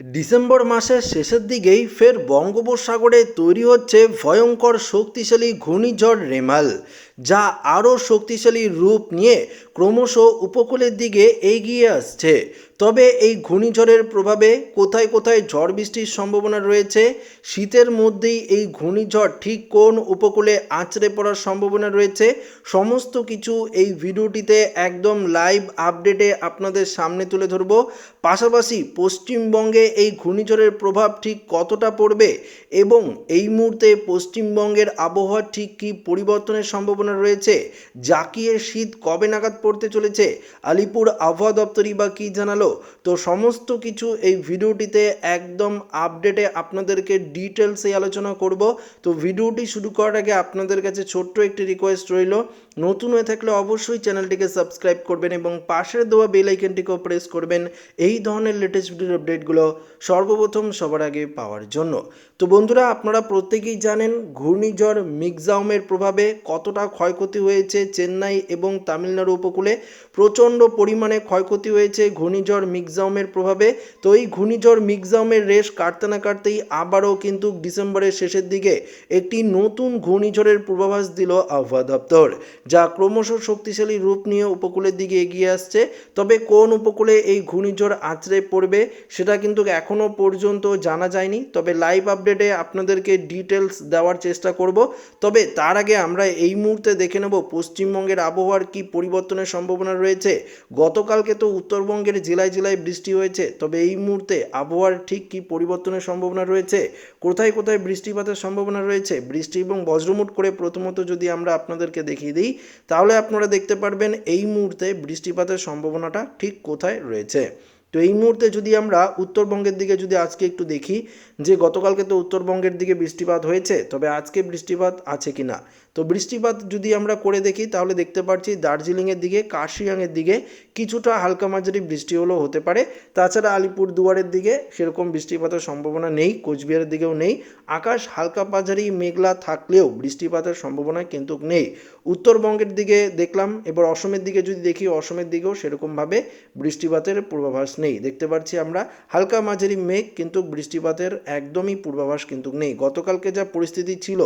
December মাসের শেষের দিকেই ফের বঙ্গোপসাগরে তৈরি হচ্ছে ভয়ঙ্কর শক্তিশালী ঘূর্ণিঝড় রেমাল, যা আরও শক্তিশালী রূপ নিয়ে ক্রমশ উপকূলের দিকে এগিয়ে আসছে। তবে এই ঘূর্ণিঝড়ের প্রভাবে কোথায় কোথায় ঝড় বৃষ্টির সম্ভাবনা রয়েছে, শীতের মধ্যেই এই ঘূর্ণিঝড় ঠিক কোন উপকূলে আঁচড়ে পড়ার সম্ভাবনা রয়েছে, সমস্ত কিছু এই ভিডিওটিতে একদম লাইভ আপডেটে আপনাদের সামনে তুলে ধরব। পাশাপাশি পশ্চিমবঙ্গে এই ঘূর্ণিঝড়ের প্রভাব ঠিক কতটা পড়বে এবং এই মুহূর্তে পশ্চিমবঙ্গের আবহাওয়া ঠিক কী পরিবর্তনের সম্ভাবনা রয়েছে, জাকিয়ে শীত কবে নাগাদ পড়তে চলেছে, আলিপুর আবহাওয়া দপ্তরই বা কী জানালো তো সমস্ত কিছু এই ভিডিওটিতে একদম আপডেটে আপনাদেরকে ডিটেলসে আলোচনা করব। তো ভিডিওটি শুরু করার আগে আপনাদের কাছে ছোট্ট একটি রিকোয়েস্ট রইল। নতুন হয়ে থাকলে অবশ্যই চ্যানেলটিকে সাবস্ক্রাইব করবেন এবং পাশের দেওয়া বেল আইকনটিকেও প্রেস করবেন এই ধরনের লেটেস্ট ভিডিওর আপডেটগুলো সর্বপ্রথম সবার আগে পাওয়ার জন্য। তো বন্ধুরা, আপনারা প্রত্যেকেই জানেন ঘূর্ণিঝড় মিগজাউমের প্রভাবে কতটা ক্ষয়ক্ষতি হয়েছে চেন্নাই এবং তামিলনাড়ু উপকূলে। প্রচণ্ড পরিমাণে ক্ষয়ক্ষতি হয়েছে ঘূর্ণিঝড় মিগজাউমের প্রভাবে। তো এই ঘূর্ণিঝড় মিগজাউমের রেশ কাটতে না কাটতেই আবারও কিন্তু ডিসেম্বরের শেষের দিকে একটি নতুন ঘূর্ণিঝড়ের পূর্বাভাস দিল আবহাওয়া দপ্তর। যা ক্রমশ শক্তিশালী রূপ নিয়ে উপকূলের দিকে এগিয়ে আসছে। তবে কোন উপকূলে এই ঘূর্ণিঝড় আছড়ে পড়বে সেটা কিন্তু এখনও পর্যন্ত জানা যায়নি। তবে লাইভ আপডেটে আপনাদেরকে ডিটেলস দেওয়ার চেষ্টা করব। তবে তার আগে আমরা এই মুহূর্তে দেখে নেব পশ্চিমবঙ্গের আবহাওয়ার কি পরিবর্তনের সম্ভাবনা রয়েছে। গতকালকে তো উত্তরবঙ্গের জেলায় জেলায় বৃষ্টি হয়েছে। তবে এই মুহূর্তে আবহাওয়ার ঠিক কি পরিবর্তনের সম্ভাবনা রয়েছে? কোথায় কোথায় বৃষ্টিপাতের সম্ভাবনা রয়েছে? বৃষ্টি এবং বজ্রমুট করে প্রথমত যদি আমরা আপনাদেরকে দেখিয়ে দিই তাহলে আপনারা দেখতে পারবেন এই মুহূর্তে বৃষ্টিপাতের সম্ভাবনাটা ঠিক কোথায় রয়েছে। তো এই মুহূর্তে যদি আমরা উত্তরবঙ্গের দিকে যদি আজকে একটু দেখি যে গতকালকে তো উত্তরবঙ্গের দিকে বৃষ্টিপাত হয়েছে, তবে আজকে বৃষ্টিপাত আছে কি না তো বৃষ্টিপাত যদি আমরা করে দেখি, তাহলে দেখতে পাচ্ছি দার্জিলিংয়ের দিকে, কার্শিয়াংয়ের দিকে কিছুটা হালকা মাঝারি বৃষ্টি হলেও হতে পারে। তাছাড়া আলিপুর দুয়ারের দিকে সেরকম বৃষ্টিপাতের সম্ভাবনা নেই, কোচবিহারের দিকেও নেই। আকাশ হালকা মাঝারি মেঘলা থাকলেও বৃষ্টিপাতের সম্ভাবনা কিন্তু নেই। উত্তরবঙ্গের দিকে দেখলাম, এবার অসমের দিকে যদি দেখি, অসমের দিকেও সেরকমভাবে বৃষ্টিপাতের পূর্বাভাস নেই। দেখতে পাচ্ছি আমরা হালকা মাঝারি মেঘ, কিন্তু বৃষ্টিপাতের একদমই পূর্বাভাস কিন্তু নেই। গতকালকে যা পরিস্থিতি ছিল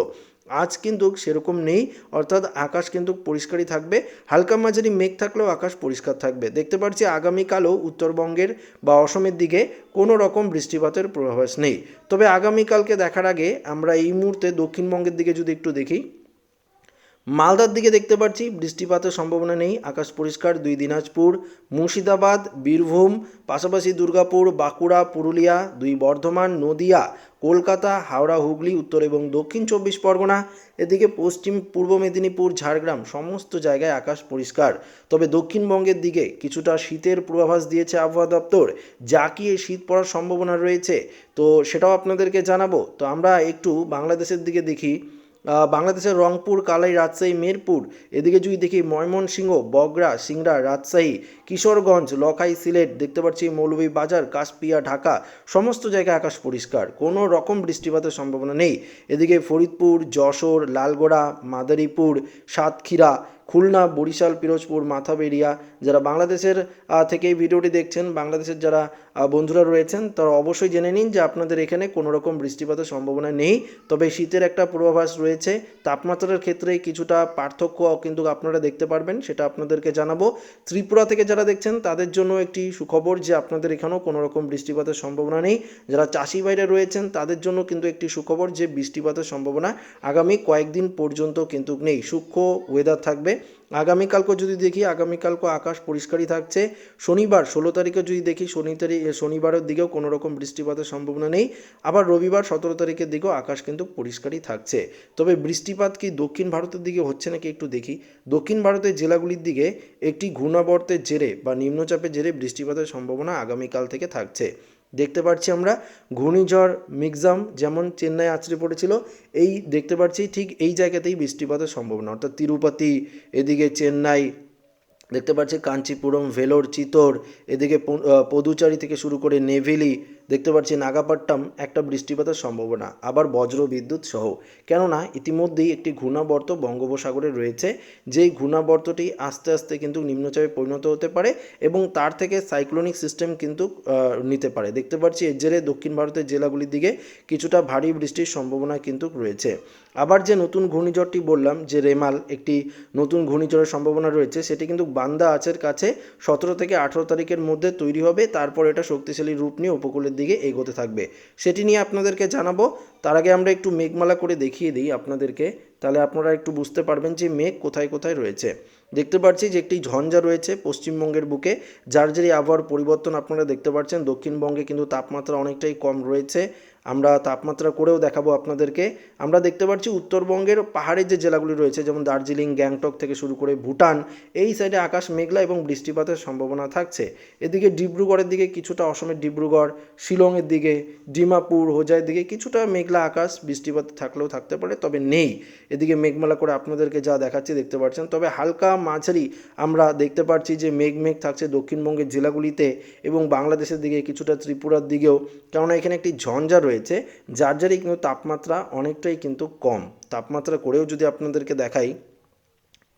আজ কিন্তু সেরকম নেই, অর্থাৎ আকাশ কিন্তু পরিষ্কারই থাকবে। হালকা মাঝারি মেঘ থাকলেও আকাশ পরিষ্কার থাকবে। দেখতে পাচ্ছি আগামীকালও উত্তরবঙ্গের বা অসমের দিকে কোনো রকম বৃষ্টিপাতের পূর্বাভাস নেই। তবে আগামীকালকে দেখার আগে আমরা এই মুহূর্তে দক্ষিণবঙ্গের দিকে যদি একটু দেখি। মালদার দিকে দেখতে পাচ্ছি বৃষ্টিপাতের সম্ভাবনা নেই, আকাশ পরিষ্কার, দুই দিনাজপুর, মুর্শিদাবাদ, বীরভূম, পাশাপাশি দুর্গাপুর, বাঁকুড়া, পুরুলিয়া, দুই বর্ধমান, নদিয়া, কলকাতা, হাওড়া, হুগলি, উত্তর এবং দক্ষিণ চব্বিশ পরগনা, এদিকে পশ্চিম, পূর্ব মেদিনীপুর, ঝাড়গ্রাম, সমস্ত জায়গায় আকাশ পরিষ্কার। তবে দক্ষিণবঙ্গের দিকে কিছুটা শীতের পূর্বাভাস দিয়েছে আবহাওয়া দপ্তর, যা কি শীত পড়ার সম্ভাবনা রয়েছে, তো সেটাও আপনাদেরকে জানাব। তো আমরা একটু বাংলাদেশের দিকে দেখি। বাংলাদেশের রংপুর, কালাই, রাজশাহী, মেরপুর। এদিকে যদি দেখি ময়মনসিংহ, বগরা, সিংড়া, রাজশাহী, কিশোরগঞ্জ, লখাই, সিলেট, দেখতে পাচ্ছি মৌলভীবাজার কাশপিয়া, ঢাকা, সমস্ত জায়গায় আকাশ পরিষ্কার। কোনো রকম বৃষ্টিপাতের সম্ভাবনা নেই। এদিকে ফরিদপুর, যশোর, লালগোড়া, মাদারীপুর, সাতক্ষীরা খুলনা, বরিশাল, পিরোজপুর, মাথাবেরিয়া যারা বাংলাদেশের থেকে এই ভিডিওটি দেখছেন, বাংলাদেশের যারা বন্ধুরা রয়েছেন, তারা অবশ্যই জেনে নিন যে আপনাদের এখানে কোনো রকম বৃষ্টিপাতের সম্ভাবনা নেই। তবে শীতের একটা পূর্বাভাস রয়েছে, তাপমাত্রার ক্ষেত্রে কিছুটা পার্থক্য কিন্তু আপনারা দেখতে পারবেন, সেটা আপনাদেরকে জানাব। ত্রিপুরা থেকে যারা দেখছেন, তাদের জন্য একটি সুখবর যে আপনাদের এখানেও কোনো রকম বৃষ্টিপাতের সম্ভাবনা নেই। যারা চাষি বাইরে রয়েছেন, তাদের জন্য কিন্তু একটি সুখবর যে বৃষ্টিপাতের সম্ভাবনা আগামী কয়েকদিন পর্যন্ত কিন্তু নেই। সূক্ষ্ম ওয়েদার থাকবে আগামীকালকে যদি দেখি আগামীকালকে আকাশ পরিষ্কারই থাকছে। শনিবার, ষোলো তারিখে যদি দেখি, শনি তারিখ শনিবারের দিকেও কোনো রকম বৃষ্টিপাতের সম্ভাবনা নেই। আবার রবিবার, সতেরো তারিখের দিকেও আকাশ কিন্তু পরিষ্কারই থাকছে। তবে বৃষ্টিপাত কি দক্ষিণ ভারতের দিকে হচ্ছে নাকি একটু দেখি? দক্ষিণ ভারতের জেলাগুলির দিকে একটি ঘূর্ণাবর্তের জেরে বা নিম্নচাপের জেরে বৃষ্টিপাতের সম্ভাবনা আগামীকাল থেকে থাকছে। দেখতে পাচ্ছি আমরা ঘূর্ণিঝড় মিক্সাম যেমন চেন্নাই আছড়ে পড়েছিল, এই দেখতে পাচ্ছি ঠিক এই জায়গাতেই বৃষ্টিপাতের সম্ভাবনা অর্থাৎ তিরুপতি, এদিকে চেন্নাই, দেখতে পাচ্ছি কাঞ্চিপুরম, ভেলোর, চিতোর, এদিকে পদুচারি থেকে শুরু করে নেভেলি দেখতে পাচ্ছি নাগাপাট্টাম একটা বৃষ্টিপাতের সম্ভাবনা, আবার বজ্র বিদ্যুৎ সহ। কেননা, ইতিমধ্যেই একটি ঘূর্ণাবর্ত বঙ্গোপসাগরে রয়েছে, যেই ঘূর্ণাবর্তটি আস্তে আস্তে কিন্তু নিম্নচাপে পরিণত হতে পারে এবং তার থেকে সাইক্লোনিক সিস্টেম কিন্তু নিতে পারে। দেখতে পাচ্ছি এর জেরে দক্ষিণ ভারতের জেলাগুলির দিকে কিছুটা ভারী বৃষ্টির সম্ভাবনা কিন্তু রয়েছে। আবার যে নতুন ঘূর্ণিঝড়টি বললাম, যে রেমাল, একটি নতুন ঘূর্ণিঝড়ের সম্ভাবনা রয়েছে, সেটি কিন্তু বান্দা আচের কাছে সতেরো থেকে আঠেরো তারিখের মধ্যে তৈরি হবে। তারপর এটা শক্তিশালী রূপ নিয়ে উপকূলের দিকে এগোতে থাকবে। সেটি নিয়ে আপনাদেরকে জানাব। তার আগে আমরা একটু মেঘমালা করে দেখিয়ে দিই আপনাদেরকে তাহলে আপনারা একটু বুঝতে পারবেন যে মেঘ কোথায় কোথায় রয়েছে। দেখতে পাচ্ছি যে একটি ঝঞ্ঝা রয়েছে পশ্চিমবঙ্গের বুকে, যার জেরে আবহাওয়ার পরিবর্তন আপনারা দেখতে পাচ্ছেন। দক্ষিণবঙ্গে কিন্তু তাপমাত্রা অনেকটাই কম রয়েছে। আমরা তাপমাত্রা করেও দেখাবো আপনাদেরকে। আমরা দেখতে পাচ্ছি উত্তরবঙ্গের পাহাড়ের যে জেলাগুলি রয়েছে, যেমন দার্জিলিং, গ্যাংটক থেকে শুরু করে ভুটান, এই সাইডে আকাশ মেঘলা এবং বৃষ্টিপাতের সম্ভাবনা থাকছে। এদিকে ডিব্রুগড়ের দিকে কিছুটা অসমের ডিব্রুগড়, শিলংয়ের দিকে ডিমাপুর, হোজাইয়ের দিকে কিছুটা মেঘলা আকাশ, বৃষ্টিপাত থাকলেও থাকতে পারে, তবে নেই। এদিকে মেঘমালা করে আপনাদেরকে যা দেখাচ্ছি দেখতে পাচ্ছেন। তবে হালকা মাঝারি আমরা দেখতে পাচ্ছি যে মেঘ মেঘ থাকছে দক্ষিণবঙ্গের জেলাগুলিতে এবং বাংলাদেশের দিকে কিছুটা ত্রিপুরার দিকেও। কেননা এখানে একটি ঝঞ্ঝা রয়েছে, যার যারই কিন্তু তাপমাত্রা অনেকটাই কিন্তু কম। তাপমাত্রা করেও যদি আপনাদেরকে দেখাই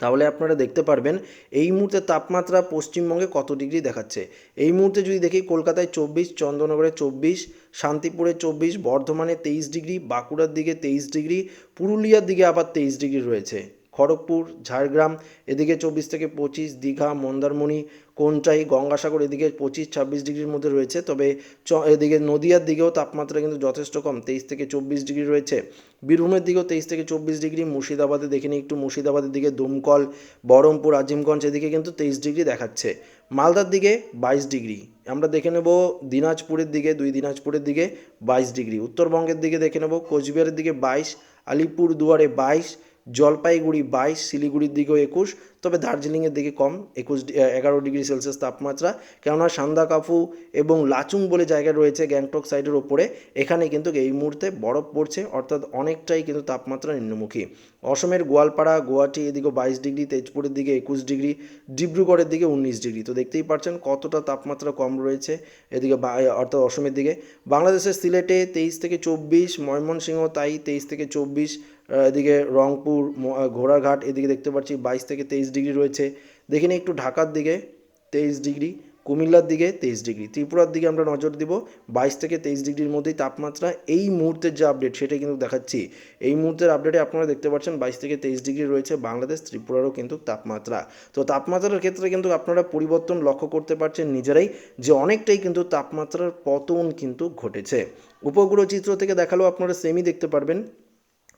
তাহলে আপনারা দেখতে পারবেন এই মুহূর্তে তাপমাত্রা পশ্চিমবঙ্গে কত ডিগ্রি দেখাচ্ছে। এই মুহূর্তে যদি দেখি কলকাতায় চব্বিশ, চন্দ্রনগরে চব্বিশ, শান্তিপুরে চব্বিশ, বর্ধমানে তেইশ ডিগ্রি, বাঁকুড়ার দিকে তেইশ ডিগ্রি, পুরুলিয়ার দিকে আবার তেইশ ডিগ্রি রয়েছে। খড়গপুর, ঝাড়গ্রাম, এদিকে চব্বিশ থেকে পঁচিশ দীঘা, মন্দারমণি, কোনটাই, গঙ্গাসাগর এদিকে পঁচিশ, ছাব্বিশ ডিগ্রির মধ্যে রয়েছে। তবে চ, এদিকে নদিয়ার দিকেও তাপমাত্রা কিন্তু যথেষ্ট কম, তেইশ থেকে চব্বিশ ডিগ্রি রয়েছে। বীরভূমের দিকেও তেইশ থেকে চব্বিশ ডিগ্রি, মুর্শিদাবাদে দেখে নিই একটু মুর্শিদাবাদের দিকে দমকল, বহরমপুর, আজিমগঞ্জ এদিকে কিন্তু তেইশ ডিগ্রি দেখাচ্ছে। মালদার দিকে বাইশ ডিগ্রি, আমরা দেখে নেব দিনাজপুরের দিকে, দুই দিনাজপুরের দিকে বাইশ ডিগ্রি, উত্তরবঙ্গের দিকে দেখে নেব কোচবিহারের দিকে বাইশ আলিপুর দুয়ারে বাইশ জলপাইগুড়ি বাইশ, শিলিগুড়ির দিকেও একুশ, তবে দার্জিলিংয়ের দিকে কম, একুশ এগারো ডিগ্রি সেলসিয়াস তাপমাত্রা। কেননা সান্দাকাফু এবং লাচুং বলে জায়গা রয়েছে গ্যাংটক সাইডের ওপরে। এখানে কিন্তু এই মুহূর্তে বরফ পড়ছে, অর্থাৎ অনেকটাই কিন্তু তাপমাত্রা নিম্নমুখী। অসমের গোয়ালপাড়া, গুয়াহাটি, এদিকে বাইশ ডিগ্রি, তেজপুরের দিকে একুশ ডিগ্রি, ডিব্রুগড়ের দিকে উনিশ ডিগ্রি। তো দেখতেই পাচ্ছেন কতটা তাপমাত্রা কম রয়েছে এদিকে অর্থাৎ অসমের দিকে। বাংলাদেশের সিলেটে তেইশ থেকে চব্বিশ, ময়মনসিংহ তাই তেইশ থেকে চব্বিশ এদিকে রংপুর ঘোড়াঘাট এদিকে দেখতে পাচ্ছি বাইশ থেকে তেইশ ডিগ্রি রয়েছে। দেখে নিই একটু ঢাকার দিকে তেইশ ডিগ্রি, কুমিল্লার দিকে তেইশ ডিগ্রি। ত্রিপুরার দিকে আমরা নজর দিব, বাইশ থেকে তেইশ ডিগ্রির মধ্যেই তাপমাত্রা। এই মুহূর্তের যে আপডেট সেটাই কিন্তু দেখাচ্ছি। এই মুহূর্তের আপডেটে আপনারা দেখতে পাচ্ছেন বাইশ থেকে তেইশ ডিগ্রি রয়েছে বাংলাদেশ, ত্রিপুরারও কিন্তু তাপমাত্রা। তো তাপমাত্রার ক্ষেত্রে কিন্তু আপনারা পরিবর্তন লক্ষ্য করতে পারছেন নিজেরাই, যে অনেকটাই কিন্তু তাপমাত্রার পতন কিন্তু ঘটেছে। উপগ্রহ চিত্র থেকে দেখালেও আপনারা সেমই দেখতে পারবেন।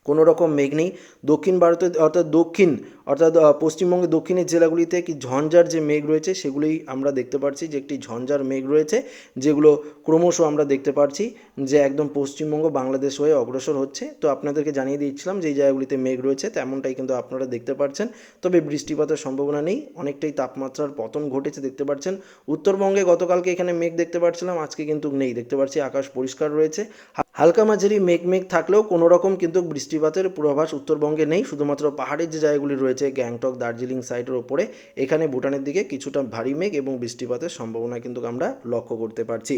কোনো রকম মেঘ নেই। দক্ষিণ ভারতের, অর্থাৎ দক্ষিণ, অর্থাৎ পশ্চিমবঙ্গের দক্ষিণের জেলাগুলিতে কি ঝঞ্ঝার যে মেঘ রয়েছে, সেগুলোই আমরা দেখতে পাচ্ছি যে একটি ঝঞ্ঝার মেঘ রয়েছে, যেগুলো ক্রমশ আমরা দেখতে পাচ্ছি যে একদম পশ্চিমবঙ্গ, বাংলাদেশ হয়ে অগ্রসর হচ্ছে। তো আপনাদেরকে জানিয়ে দিচ্ছিলাম যে জায়গাগুলিতে মেঘ রয়েছে, তেমনটাই কিন্তু আপনারা দেখতে পাচ্ছেন তবে বৃষ্টিপাতের সম্ভাবনা নেই, অনেকটাই তাপমাত্রার পতন ঘটেছে, দেখতে পাচ্ছেন উত্তরবঙ্গে গতকালকে এখানে মেঘ দেখতে পাচ্ছিলাম আজকে কিন্তু নেই, দেখতে পাচ্ছি আকাশ পরিষ্কার রয়েছে। হালকা মাঝারি মেঘ মেঘ থাকলেও কোনো রকম কিন্তু বৃষ্টিপাতের পূর্বাভাস উত্তরবঙ্গে নেই। শুধুমাত্র পাহাড়ের যে জায়গাগুলি রয়েছে, গ্যাংটক, দার্জিলিং সাইডের ওপরে, এখানে ভুটানের দিকে কিছুটা ভারী মেঘ এবং বৃষ্টিপাতের সম্ভাবনা কিন্তু আমরা লক্ষ্য করতে পারছি।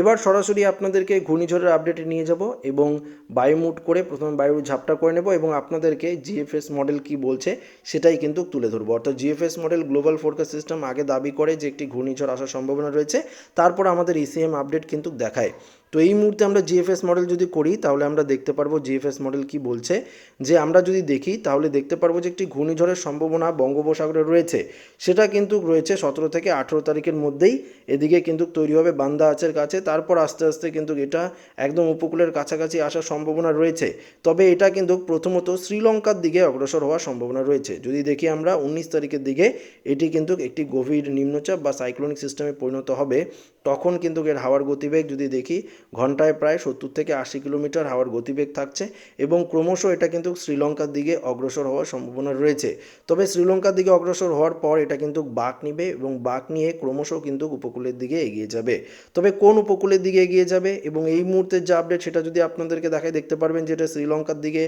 এবার সরাসরি আপনাদেরকে ঘূর্ণিঝড়ের আপডেটে নিয়ে যাব এবং বায়ু বায়ুমুট করে প্রথমে বায়ুর ঝাপটা করে নেব এবং আপনাদেরকে জিএফএস মডেল কি বলছে সেটাই কিন্তু তুলে ধরবো। অর্থাৎ GFS model global forecast system আগে দাবি করে যে একটি ঘূর্ণিঝড় আসার সম্ভাবনা রয়েছে, তারপর আমাদের ইসিএম আপডেট কিন্তু দেখায়। তো এই মুহূর্তে আমরা জিএফএস মডেল যদি করি, তাহলে আমরা দেখতে পারব জিএফএস মডেল কি বলছে। যে আমরা যদি দেখি, তাহলে দেখতে পারব যে একটি ঘূর্ণিঝড়ের সম্ভাবনা বঙ্গোপসাগরে রয়েছে। সেটা কিন্তু রয়েছে সতেরো থেকে আঠেরো তারিখের মধ্যেই। এদিকে কিন্তু তৈরি হবে বান্দা আচের কাছে। তারপর আস্তে আস্তে কিন্তু এটা একদম উপকূলের কাছাকাছি আসার সম্ভাবনা রয়েছে। তবে এটা কিন্তু প্রথমত শ্রীলঙ্কার দিকে অগ্রসর হওয়ার সম্ভাবনা রয়েছে। যদি দেখি আমরা উনিশ তারিখের দিকে, এটি কিন্তু একটি গভীর নিম্নচাপ বা সাইক্লোনিক সিস্টেমে পরিণত হবে। তখন কিন্তু এর হাওয়ার গতিবেগ যদি দেখি ঘন্টায় প্রায় সত্তর থেকে আশি কিলোমিটার হাওয়ার গতিবেগ থাকছে এবং ক্রমশ এটা কিন্তু শ্রীলঙ্কার দিকে অগ্রসর হওয়ার সম্ভাবনা রয়েছে। তবে শ্রীলঙ্কার দিকে অগ্রসর হওয়ার পর এটা কিন্তু বাঁক নিবে এবং বাঁক নিয়ে ক্রমশ কিন্তু উপকূলের দিকে এগিয়ে যাবে। তবে কোন উপকূলের দিকে এগিয়ে যাবে এবং এই মুহূর্তের যে আপডেট সেটা যদি আপনাদেরকে দেখায়, দেখতে পারবেন যে এটা শ্রীলঙ্কার দিকে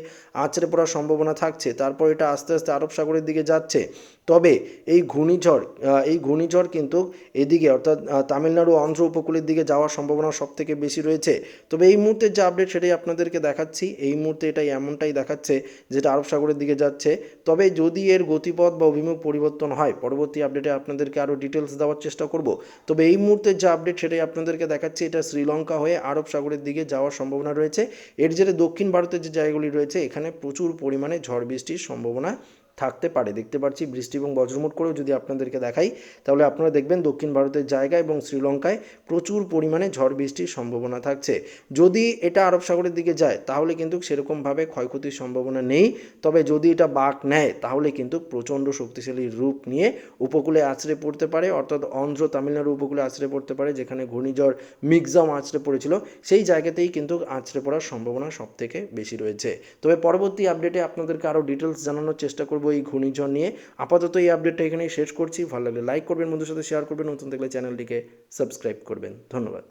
আছড়ে পড়ার সম্ভাবনা থাকছে। তারপর এটা আস্তে আস্তে আরব সাগরের দিকে যাচ্ছে। তবে এই ঘূর্ণিঝড় এই ঘূর্ণিঝড় কিন্তু এদিকে অর্থাৎ তামিলনাড়ু অন্ধ্র উপকূলের দিকে যাওয়ার সম্ভাবনা সব থেকে বেশি রয়েছে। তবে এই মুহূর্তে যে আপডেট সেটাই আপনাদেরকে দেখাচ্ছি। এই মুহূর্তে এটাই এমনটাই দেখাচ্ছে যেটা আরব সাগরের দিকে যাচ্ছে। তবে যদি এর গতিপথ বা অভিমুখ পরিবর্তন হয়, পরবর্তী আপডেটে আপনাদেরকে আরও ডিটেলস দেওয়ার চেষ্টা করব। তবে এই মুহূর্তে যে আপডেট সেটাই আপনাদেরকে দেখাচ্ছি, এটা শ্রীলঙ্কা হয়ে আরব সাগরের দিকে যাওয়ার সম্ভাবনা রয়েছে। এর জেরে দক্ষিণ ভারতের যে জায়গাগুলি রয়েছে, এখানে প্রচুর পরিমাণে ঝড় বৃষ্টির সম্ভাবনা থাকতে পারে। দেখতে পাচ্ছি বৃষ্টি এবং বজ্রমুট করেও যদি আপনাদেরকে দেখাই, তাহলে আপনারা দেখবেন দক্ষিণ ভারতের জায়গা এবং শ্রীলঙ্কায় প্রচুর পরিমাণে ঝড় বৃষ্টির সম্ভাবনা থাকছে। যদি এটা আরব সাগরের দিকে যায়, তাহলে কিন্তু সেরকমভাবে ক্ষয়ক্ষতির সম্ভাবনা নেই। তবে যদি এটা বাঁক নেয়, তাহলে কিন্তু প্রচণ্ড শক্তিশালী রূপ নিয়ে উপকূলে আছড়ে পড়তে পারে, অর্থাৎ অন্ধ্র তামিলনাড়ু উপকূলে আছড়ে পড়তে পারে, যেখানে ঘূর্ণিঝড় মিক্সাম আছড়ে পড়েছিল। সেই জায়গাতেই কিন্তু আছড়ে পড়ার সম্ভাবনা সব থেকে বেশি রয়েছে। তবে পরবর্তী আপডেটে আপনাদেরকে আরও ডিটেলস জানানোর চেষ্টা করব এই ঘূর্ণিঝড় নিয়ে। আপাতত এই আপডেটটা এখানেই শেষ করছি। ভালো লাগলে লাইক করবেন বন্ধুর সাথে শেয়ার করবেন, নতুন দেখলে চ্যানেলটিকে সাবস্ক্রাইব করবেন। ধন্যবাদ।